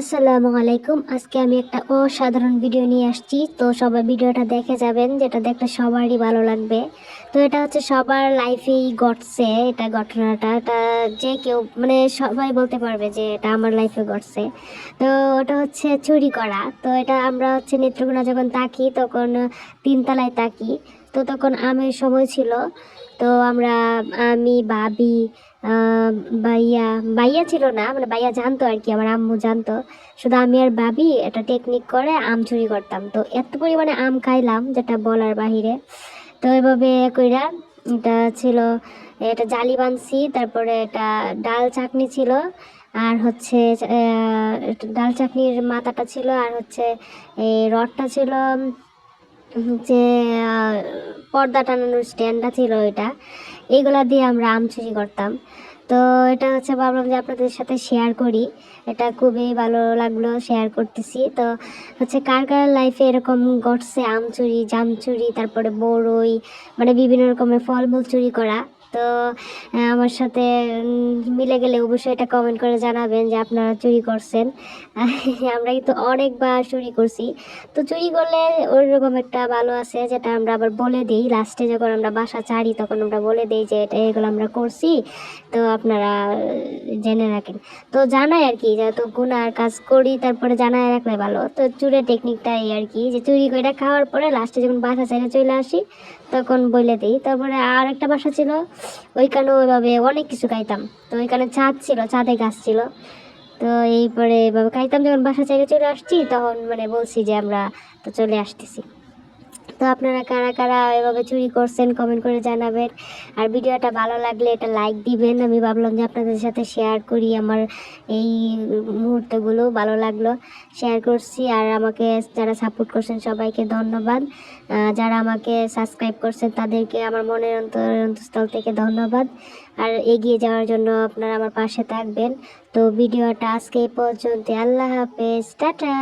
আসসালামু আলাইকুম। আজকে আমি একটা অসাধারণ ভিডিও নিয়ে আসছি। তো সবাই ভিডিওটা দেখে যাবেন, যেটা দেখলে সবারই ভালো লাগবে। তো এটা হচ্ছে সবার লাইফেই ঘটছে, এটা ঘটনাটা। এটা যে কেউ মানে সবাই বলতে পারবে যে এটা আমার লাইফে ঘটছে। তো ওটা হচ্ছে চুরি করা। তো এটা আমরা হচ্ছে নেত্রকোনা যখন তাকি তখন তিনতলায় তাকি তো তখন আমের সময় ছিল। তো আমরা আমি ভাবি ভাইয়া ভাইয়া ছিল না মানে ভাইয়া জানতো আর কি আমার আম্মু জানতো। শুধু আমি আর ভাবি একটা টেকনিক করে আম চুরি করতাম। তো এত পরিমাণে আম খাইলাম যেটা বলার বাহিরে। তো এভাবে কইরা এটা ছিল এটা জালি বানছি তারপরে এটা ডাল চাটনি ছিল আর হচ্ছে ডাল চাটনির মাথাটা ছিল আর হচ্ছে এই রডটা ছিল আহ, পর্দা টানানোর স্ট্যান্ডটা ছিল এটা এইগুলা দিয়ে আমরা আম চুরি করতাম। তো এটা হচ্ছে ভাবলাম যে আপনাদের সাথে শেয়ার করি। এটা খুবই ভালো লাগল শেয়ার করতেছি। তো হচ্ছে কার কার লাইফে এরকম ঘটছে? আম চুরি, জাম চুরি, তারপরে বড়ই মানে বিভিন্ন রকমের ফলমূল চুরি করা। তো আমার সাথে মিলে গেলে অবশ্যই এটা কমেন্ট করে জানাবেন যে আপনারা চুরি করছেন। আমরা কিন্তু অনেকবার চুরি করছি। তো চুরি করলে ওইরকম একটা ভালো আছে যেটা আমরা আবার বলে দিই। লাস্টে যখন আমরা বাসা ছাড়ি, তখন আমরা বলে দিই যে এটা এগুলো আমরা করছি। তো আপনারা জেনে রাখেন। তো জানাই আর কি, যেহেতু গুনার কাজ করি, তারপরে জানাই রাখলে ভালো। তো চুরের টেকনিকটা এই আর কি, যে চুরি করে খাওয়ার পরে লাস্টে যখন বাসা ছেড়ে চলে আসি, তখন বলে দিই। তারপরে আর একটা বাসা ছিল ওইখানে ওইভাবে অনেক কিছু খাইতাম। তো ওইখানে ছাদ ছিল, ছাদে গাছ ছিল। তো এইপরে এভাবে খাইতাম। যখন বাসা চাইলে চলে আসছি, তখন মানে বলছি যে আমরা তো চলে আসতেছি। তো আপনারা কারা কারা এভাবে চুরি করছেন কমেন্ট করে জানাবেন। আর ভিডিওটা ভালো লাগলে এটা লাইক দিবেন। আমি ভাবলাম যে আপনাদের সাথে শেয়ার করি। আমার এই মুহূর্তগুলো ভালো লাগল। শেয়ার করছি। আর আমাকে যারা সাপোর্ট করছেন, সবাইকে ধন্যবাদ। যারা আমাকে সাবস্ক্রাইব করছেন, তাদেরকে আমার মনের অন্তর, অন্তঃস্থল থেকে ধন্যবাদ। আর এগিয়ে যাওয়ার জন্য আপনারা আমার পাশে থাকবেন। তো ভিডিওটা আজকে এই পর্যন্ত আল্লাহ হাফেজ। টাটা!